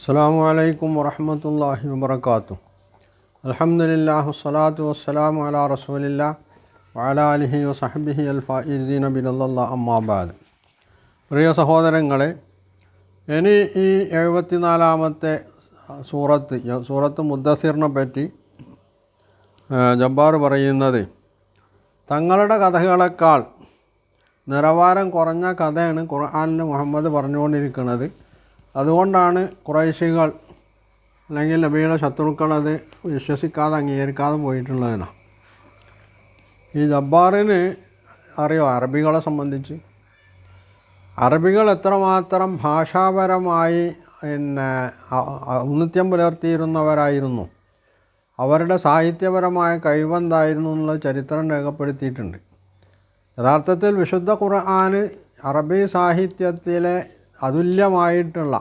അസ്സാം വലൈക്കും വറഹമത്തല്ലാഹി വാത്തു അലഹമുല്ലാ വസ്സലാത്തു വസ്സലാമു അലാ റസൂലില്ല വഅല അലിഹി വസഹബിഹി അൽഫീന അല്ലാ അമ്മാബാദ് പ്രിയ സഹോദരങ്ങളെ ഇനി ഈ എഴുപത്തിനാലാമത്തെ സൂറത്ത് സൂറത്ത് മുദ്ദസിറിനെ പറ്റി ജബ്ബാർ പറയുന്നത് തങ്ങളുടെ കഥകളെക്കാൾ നിലവാരം കുറഞ്ഞ കഥയാണ് ഖുർആാനിൽ മുഹമ്മദ് പറഞ്ഞുകൊണ്ടിരിക്കുന്നത്. അതുകൊണ്ടാണ് കുറേശികൾ അല്ലെങ്കിൽ നബിയുടെ ശത്രുക്കൾ അത് വിശ്വസിക്കാതെ അംഗീകരിക്കാതെ പോയിട്ടുള്ളതെന്നാണ് ഈ ജബ്ബാറിന് അറിയോ? അറബികളെ സംബന്ധിച്ച്. അറബികൾ എത്രമാത്രം ഭാഷാപരമായി പിന്നെ ഔന്നിത്യം പുലർത്തിയിരുന്നവരായിരുന്നു. അവരുടെ സാഹിത്യപരമായ കഴിവെന്തായിരുന്നു എന്നുള്ള ചരിത്രം രേഖപ്പെടുത്തിയിട്ടുണ്ട്. യഥാർത്ഥത്തിൽ വിശുദ്ധ ഖുർആൻ അറബി സാഹിത്യത്തിലെ അതുല്യമായിട്ടുള്ള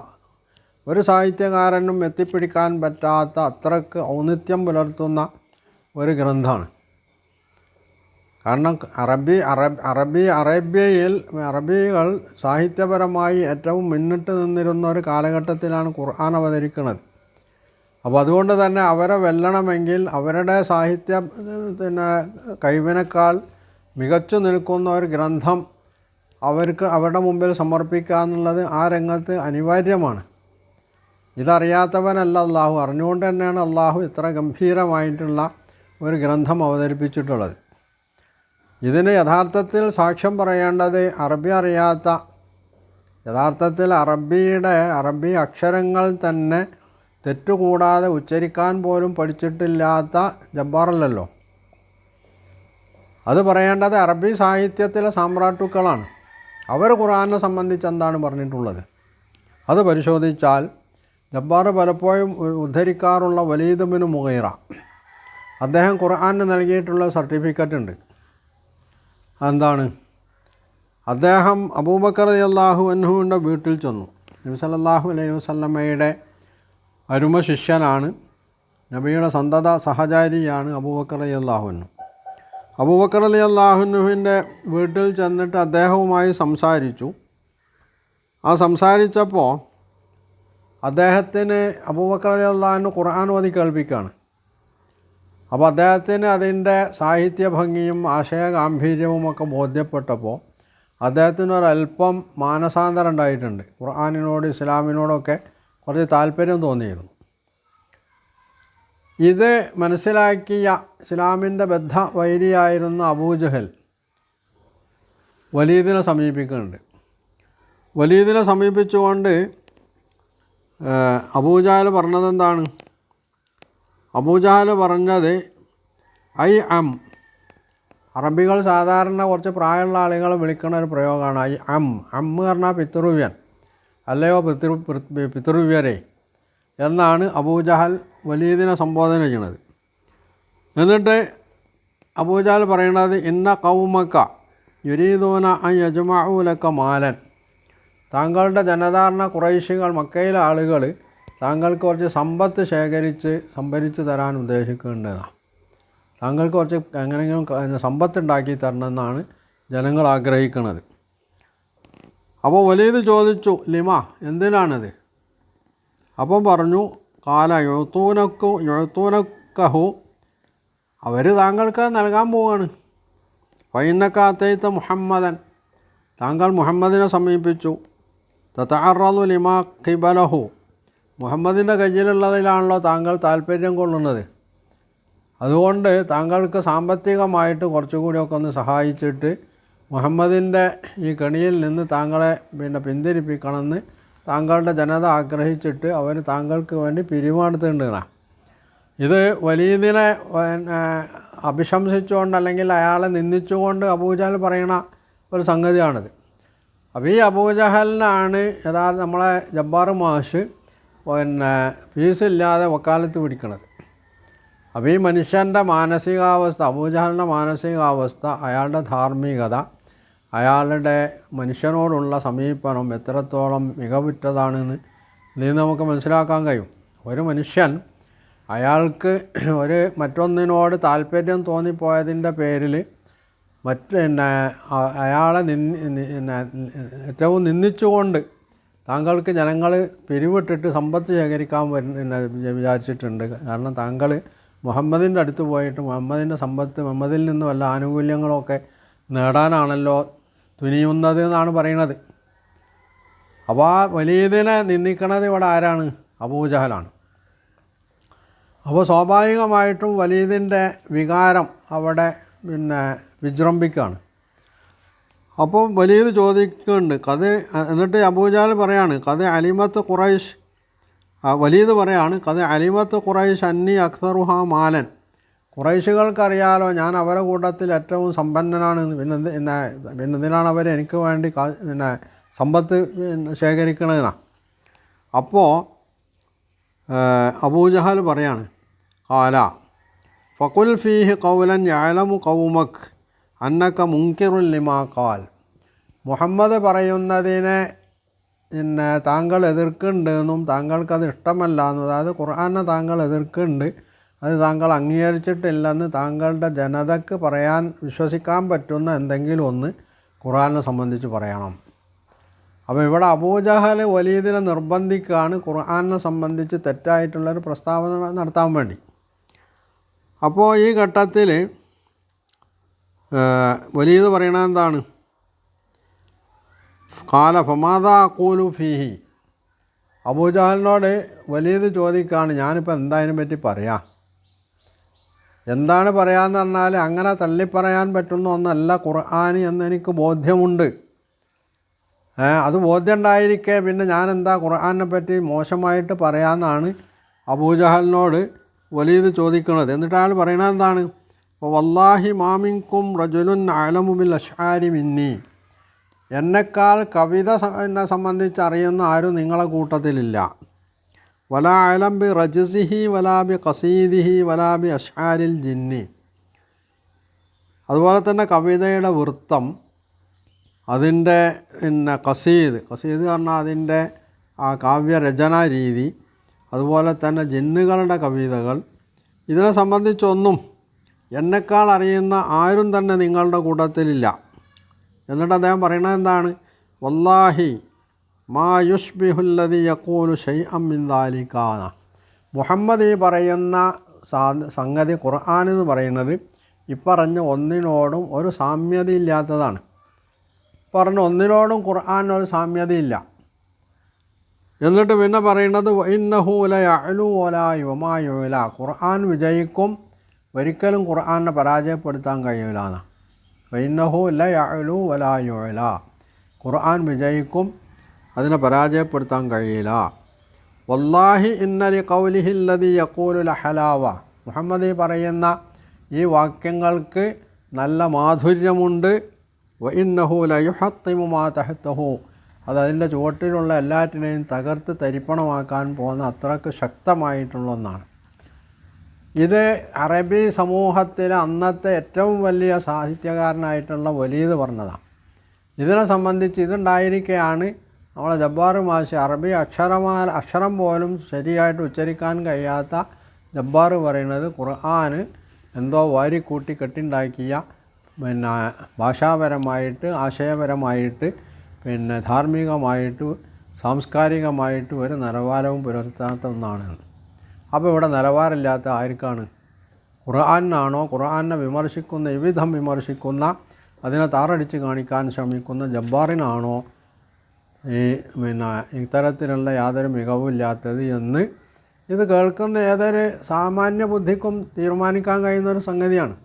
ഒരു സാഹിത്യകാരനും എത്തിപ്പിടിക്കാൻ പറ്റാത്ത അത്രയ്ക്ക് ഔന്നിത്യം പുലർത്തുന്ന ഒരു ഗ്രന്ഥമാണ്. കാരണം അറബി അറബ് അറബി അറേബ്യയിൽ അറബികൾ സാഹിത്യപരമായി ഏറ്റവും മുന്നിട്ട് നിന്നിരുന്ന ഒരു കാലഘട്ടത്തിലാണ് ഖുർആൻ അവതരിക്കുന്നത്. അപ്പോൾ അതുകൊണ്ട് തന്നെ അവരെ വെല്ലണമെങ്കിൽ അവരുടെ സാഹിത്യ പിന്നെ കഴിവിനേക്കാൾ മികച്ചു നിൽക്കുന്ന ഒരു ഗ്രന്ഥം അവർക്ക് അവരുടെ മുമ്പിൽ സമർപ്പിക്കുക എന്നുള്ളത് ആ രംഗത്ത് അനിവാര്യമാണ്. ഇതറിയാത്തവനല്ല അള്ളാഹു അറിഞ്ഞുകൊണ്ട് തന്നെയാണ് അള്ളാഹു ഇത്ര ഗംഭീരമായിട്ടുള്ള ഒരു ഗ്രന്ഥം അവതരിപ്പിച്ചിട്ടുള്ളത്. ഇതിന് യഥാർത്ഥത്തിൽ സാക്ഷ്യം പറയേണ്ടത് അറബി അറിയാത്ത യഥാർത്ഥത്തിൽ അറബിയുടെ അറബി അക്ഷരങ്ങൾ തന്നെ തെറ്റുകൂടാതെ ഉച്ചരിക്കാൻ പോലും പഠിച്ചിട്ടില്ലാത്ത ജബ്ബാറല്ലല്ലോ. അത് പറയേണ്ടത് അറബി സാഹിത്യത്തിലെ സാമ്രാട്ടുക്കളാണ്. അവർ ഖുറാനെ സംബന്ധിച്ച് എന്താണ് പറഞ്ഞിട്ടുള്ളത്? അത് പരിശോധിച്ചാൽ ജബ്ബാർ പലപ്പോഴും ഉദ്ധരിക്കാറുള്ള വലീദുബിന് മുഗൈറ. അദ്ദേഹം ഖുർആാനിന് നൽകിയിട്ടുള്ള സർട്ടിഫിക്കറ്റ് ഉണ്ട്. എന്താണ്? അദ്ദേഹം അബൂബക്കർ അള്ളാഹു അൻഹുവിന്റെ വീട്ടിൽ ചെന്നു. നബി സല്ലല്ലാഹു അലൈഹി വസ്ലമ്മയുടെ അരുമ ശിഷ്യനാണ്. നബിയുടെ സന്തത സഹചാരിയാണ് അബൂബക്കർ അള്ളാഹുവിനു അബൂബക്കർ അലി വീട്ടിൽ ചെന്നിട്ട് അദ്ദേഹവുമായി സംസാരിച്ചു. ആ സംസാരിച്ചപ്പോൾ അദ്ദേഹത്തിന് അബൂബക്കർ അലി അള്ളാഹുന് ഖുർആൻ ഓതി കേൾപ്പിക്കുകയാണ്. അപ്പോൾ അദ്ദേഹത്തിന് അതിന്റെ സാഹിത്യ ഭംഗിയും ആശയ ഗാംഭീര്യവും ഒക്കെ ബോധ്യപ്പെട്ടപ്പോൾ അദ്ദേഹത്തിന് ഒരല്പം മാനസാന്തരം ഉണ്ടായിട്ടുണ്ട്. ഖുർആാനിനോട് ഇസ്ലാമിനോടൊക്കെ കുറച്ച് താല്പര്യം തോന്നിയിരുന്നു. ഇത് മനസ്സിലാക്കിയ ഇസ്ലാമിന്റെ ബദ്ധ വൈരിയായിരുന്ന അബൂജഹൽ വലീദിനെ സമീപിക്കുന്നുണ്ട്. വലീദിനെ സമീപിച്ചുകൊണ്ട് അബൂജാൽ പറഞ്ഞത് എന്താണ്? അബൂജാൽ പറഞ്ഞത് ഐ അം അറബികൾ സാധാരണ കുറച്ച് പ്രായമുള്ള ആളുകൾ വിളിക്കുന്ന ഒരു പ്രയോഗമാണ് ഐ അം അം പറഞ്ഞാൽ പിതൃവ്യൻ അല്ലയോ പിതൃ പിതൃവ്യരെ എന്നാണ് അബൂജഹൽ വലീദിനെ സംബോധന ചെയ്യണത്. എന്നിട്ട് അബൂജാൽ പറയണത് ഇന്ന കൗമക്ക യുരീദൂന അ യജമാലക്ക മാലൻ. താങ്കളുടെ ജനധാരണ കുറേശികൾ മക്കയിലെ ആളുകൾ താങ്കൾക്ക് കുറച്ച് സമ്പത്ത് ശേഖരിച്ച് സംഭരിച്ച് തരാൻ ഉദ്ദേശിക്കേണ്ടതാണ്. താങ്കൾക്ക് കുറച്ച് എങ്ങനെയെങ്കിലും സമ്പത്ത് ഉണ്ടാക്കി തരണമെന്നാണ് ജനങ്ങൾ ആഗ്രഹിക്കുന്നത് അപ്പോൾ വലിയത് ചോദിച്ചു ലിമ എന്തിനാണിത്? അപ്പം പറഞ്ഞു കാല എഴുത്തൂനക്കു എഴുത്തൂനക്കഹു. അവർ താങ്കൾക്ക് നൽകാൻ പോവുകയാണ് ഫൈനക്കാത്തയത്ത മുഹമ്മദൻ. താങ്കൾ മുഹമ്മദിനെ സമീപിച്ചു. തത്താറു ലിമാ ഖിബലഹു. മുഹമ്മദിന്റെ കയ്യിലുള്ളതിലാണല്ലോ താങ്കൾ താല്പര്യം കൊള്ളുന്നത്. അതുകൊണ്ട് താങ്കൾക്ക് സാമ്പത്തികമായിട്ട് കുറച്ചുകൂടിയൊക്കെ ഒന്ന് സഹായിച്ചിട്ട് മുഹമ്മദിന്റെ ഈ കെണിയിൽ നിന്ന് താങ്കളെ പിന്നെ പിന്തിരിപ്പിക്കണമെന്ന് താങ്കളുടെ ജനത ആഗ്രഹിച്ചിട്ട് അവർ താങ്കൾക്ക് വേണ്ടി പിരിവെടുത്തിട്ടുണ്ടെന്നാണ് ഇത് വലീദിനെ അഭിശംസിച്ചുകൊണ്ട് അല്ലെങ്കിൽ അയാളെ നിന്ദിച്ചുകൊണ്ട് അബൂജഹൽ പറയണ ഒരു സംഗതിയാണിത്. അപ്പോൾ ഈ അബൂജഹലിനാണ് യഥാർത്ഥ നമ്മളെ ജബ്ബാർ മാഷ് പിന്നെ ഫീസില്ലാതെ വക്കാലത്ത് പിടിക്കണത്. അപ്പോൾ ഈ മനുഷ്യന്റെ മാനസികാവസ്ഥ അബൂജഹലിന്റെ മാനസികാവസ്ഥ അയാളുടെ ധാർമ്മികത അയാളുടെ മനുഷ്യനോടുള്ള സമീപനം എത്രത്തോളം മികവുറ്റതാണെന്ന് നീ നമുക്ക് മനസ്സിലാക്കാൻ കഴിയും. ഒരു മനുഷ്യൻ അയാൾക്ക് ഒരു മറ്റൊന്നിനോട് താല്പര്യം തോന്നിപ്പോയതിന്റെ പേരിൽ മറ്റ് പിന്നെ അയാളെ നിന്ന് ഏറ്റവും നിന്ദിച്ചുകൊണ്ട് താങ്കൾക്ക് ജനങ്ങൾ പിരിവിട്ടിട്ട് സമ്പത്ത് ശേഖരിക്കാൻ പിന്നെ വിചാരിച്ചിട്ടുണ്ട്. കാരണം താങ്കൾ മുഹമ്മദിന്റെ അടുത്ത് പോയിട്ട് മുഹമ്മദിന്റെ സമ്പത്ത് മുഹമ്മദിൽ നിന്ന് വല്ല ആനുകൂല്യങ്ങളൊക്കെ നേടാനാണല്ലോ തുനിയുന്നത് എന്നാണ് പറയണത് അപ്പോൾ ആ വലിയതിനെ നിന്ദിക്കണത് ഇവിടെ ആരാണ്? അബൂജഹലാണ്. അപ്പോൾ സ്വാഭാവികമായിട്ടും വലിയതിന്റെ വികാരം അവിടെ പിന്നെ വിജൃംഭിക്കുകയാണ് അപ്പോൾ വലിയത് ചോദിക്കുന്നുണ്ട് കഥ എന്നിട്ട് അബൂജാൽ പറയാണ് കഥ അലിമത്ത് ഖുറൈഷ് വലിയത് പറയാണ് കഥ അലിമത്ത് ഖുറൈഷ് അന്നി അക്തറുഹ മാലൻ. ഖുറൈശുകൾക്കറിയാലോ ഞാൻ അവരുടെ കൂട്ടത്തിൽ ഏറ്റവും സമ്പന്നനാണ് എന്ന്. പിന്നെ പിന്നെ പിന്നെ എന്തിനാണ് അവർ എനിക്ക് വേണ്ടി കാ പിന്നെ സമ്പത്ത് പിന്നെ ശേഖരിക്കണതെന്നാണ് അപ്പോൾ അബൂജഹൽ പറയാണ് കാല ഫക്കുൽ ഫീഹ് കൗലൻ യാലമു കൗമക് അന്നക്ക മുങ്കിറുൽ ലിമാ കാൽ മുഹമ്മദ് പറയുന്നതിനെ പിന്നെ താങ്കൾ എതിർക്കുന്നുണ്ടെന്നും താങ്കൾക്കത് ഇഷ്ടമല്ല എന്നും അതായത് ഖുർആനെ താങ്കൾ എതിർക്കുന്നുണ്ട് അത് താങ്കൾ അംഗീകരിച്ചിട്ടില്ലെന്ന് താങ്കളുടെ ജനതയ്ക്ക് പറയാൻ വിശ്വസിക്കാൻ പറ്റുന്ന എന്തെങ്കിലും ഒന്ന് ഖുറാനെ സംബന്ധിച്ച് പറയണം. അപ്പോൾ ഇവിടെ അബൂജഹൽ വലീദിനെ നിർബന്ധിക്കുകയാണ് ഖുർആാനെ സംബന്ധിച്ച് തെറ്റായിട്ടുള്ളൊരു പ്രസ്താവന നടത്താൻ വേണ്ടി. അപ്പോൾ ഈ ഘട്ടത്തിൽ വലീദ് പറയണത് എന്താണ്? കാല ഫമാദ അക്കൂലു ഫീഹി. അബൂജഹലിനോട് വലീദ് ചോദിക്കുകയാണ് ഞാനിപ്പോൾ എന്താ അതിനെ പറ്റി പറയാം? എന്താണ് പറയാന്ന് പറഞ്ഞാൽ അങ്ങനെ തള്ളിപ്പറയാൻ പറ്റുന്ന ഒന്നല്ല ഖുർആൻ എന്ന് എനിക്ക് ബോധ്യമുണ്ട്. അത് ബോധ്യം ഉണ്ടായിരിക്കെ പിന്നെ ഞാൻ എന്താ ഖുർആാനെ പറ്റി മോശമായിട്ട് പറയാമെന്നാണ് അബൂജഹലിനോട് വലീദ് ചോദിക്കുന്നത് എന്നിട്ട് അയാൾ പറയണത് എന്താണ്? വല്ലാഹി മാമിങ്കും റജുലുൻ അലമുബിൽ അഷാരി മിന്നി. എന്നെക്കാൾ കവിത എന്നെ സംബന്ധിച്ച് അറിയുന്ന ആരും നിങ്ങളെ കൂട്ടത്തിലില്ല. വലാ ബി റജസിഹി വലാബി കസീദിഹി വലാബി ബി അഷ്ആരിൽ ജിന്നി. അതുപോലെ തന്നെ കവിതയുടെ വൃത്തം അതിന്റെ പിന്നെ കസീദ് കസീദ് പറഞ്ഞാൽ അതിന്റെ ആ കാവ്യരചനാ രീതി അതുപോലെ തന്നെ ജിന്നുകളുടെ കവിതകൾ. ഇതിനെ സംബന്ധിച്ചൊന്നും എന്നെക്കാൾ അറിയുന്ന ആരും തന്നെ നിങ്ങളുടെ കൂട്ടത്തിലില്ല. എന്നിട്ട് അദ്ദേഹം പറയണത് എന്താണ്? വല്ലാഹി മാ യുഷ്ബിഹുല്ലതി യക്കൂലു ഷെയ് അമ്മിന്ദാലിക്കാന മുഹമ്മദ് ഈ പറയുന്ന സംഗതി ഖുർആൻ എന്ന് പറയുന്നത് ഇപ്പറഞ്ഞ ഒന്നിനോടും ഒരു സാമ്യതയില്ലാത്തതാണ് പറഞ്ഞ ഒന്നിനോടും ഖുർആൻ ഒരു സാമ്യതയില്ല എന്നിട്ട് പിന്നെ പറയുന്നത് ഇന്നഹൂല അലു ഒലായുമായുല ഖുർആൻ വിജയിക്കും ഒരിക്കലും ഖുർആനെ പരാജയപ്പെടുത്താൻ കഴിയൂലാണ് വൈന്നഹു ല യഅലു വലായുല ഖുർആൻ വിജയിക്കും അതിനെ പരാജയപ്പെടുത്താൻ കഴിയില്ല. വല്ലാഹി ഇന്നലി കൗലിഹില്ലതി യക്കൂലു ലഹലാവ. മുഹമ്മദ് പറയുന്ന ഈ വാക്യങ്ങൾക്ക് നല്ല മാധുര്യമുണ്ട്. വ തഹത്തഹു. അത് അതിന്റെ ചുവട്ടിലുള്ള എല്ലാറ്റിനെയും തകർത്ത് തരിപ്പണമാക്കാൻ പോകുന്ന അത്രയ്ക്ക് ശക്തമായിട്ടുള്ള ഒന്നാണ്. ഇത് അറബി സമൂഹത്തിലെ അന്നത്തെ ഏറ്റവും വലിയ സാഹിത്യകാരനായിട്ടുള്ള വലീദ് പറഞ്ഞതാണ്. ഇതിനെ സംബന്ധിച്ച് ഇതുണ്ടായിരിക്കെയാണ് നമ്മളെ ജബ്ബാർ മാഷി അറബി അക്ഷരമാ അക്ഷരം പോലും ശരിയായിട്ട് ഉച്ചരിക്കാൻ കഴിയാത്ത ജബ്ബാർ പറയുന്നത് ഖുർആൻ എന്തോ വാരിക്കൂട്ടി കെട്ടിണ്ടാക്കിയ പിന്നെ ഭാഷാപരമായിട്ട് ആശയപരമായിട്ട് പിന്നെ ധാർമ്മികമായിട്ട് സാംസ്കാരികമായിട്ട് ഒരു നിലവാരവും പുലർത്താത്ത ഒന്നാണ്. അപ്പോൾ ഇവിടെ നിലവാരമില്ലാത്ത ആർക്കാണ്? ഖുർആാനാണോ? ഖുർആാനെ വിമർശിക്കുന്ന വിവിധം വിമർശിക്കുന്ന അതിനെ താറടിച്ച് കാണിക്കാൻ ശ്രമിക്കുന്ന ജബ്ബാറിനാണോ? ഈ പിന്നെ ഇത്തരത്തിലുള്ള യാതൊരു മികവുമില്ലാത്തത് എന്ന് ഇത് കേൾക്കുന്ന ഏതൊരു സാമാന്യ ബുദ്ധിക്കും തീരുമാനിക്കാൻ കഴിയുന്ന ഒരു സംഗതിയാണ്.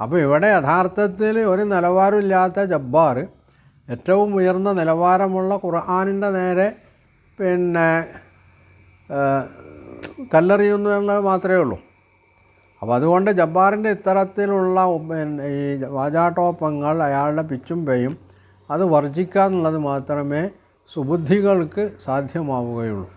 അപ്പോൾ ഇവിടെ യഥാർത്ഥത്തിൽ ഒരു നിലവാരമില്ലാത്ത ജബ്ബാർ ഏറ്റവും ഉയർന്ന നിലവാരമുള്ള ഖുർആാനിന്റെ നേരെ പിന്നെ കല്ലെറിയുന്നു എന്നത് മാത്രമേ ഉള്ളൂ. അപ്പോൾ അതുകൊണ്ട് ജബ്ബാറിന്റെ ഇത്തരത്തിലുള്ള ഈ വാചാട്ടോപ്പങ്ങൾ അയാളുടെ പിച്ചും പേയും അത് വർജിക്കുക എന്നുള്ളത് മാത്രമേ സുബുദ്ധികൾക്ക് സാധ്യമാവുകയുള്ളൂ.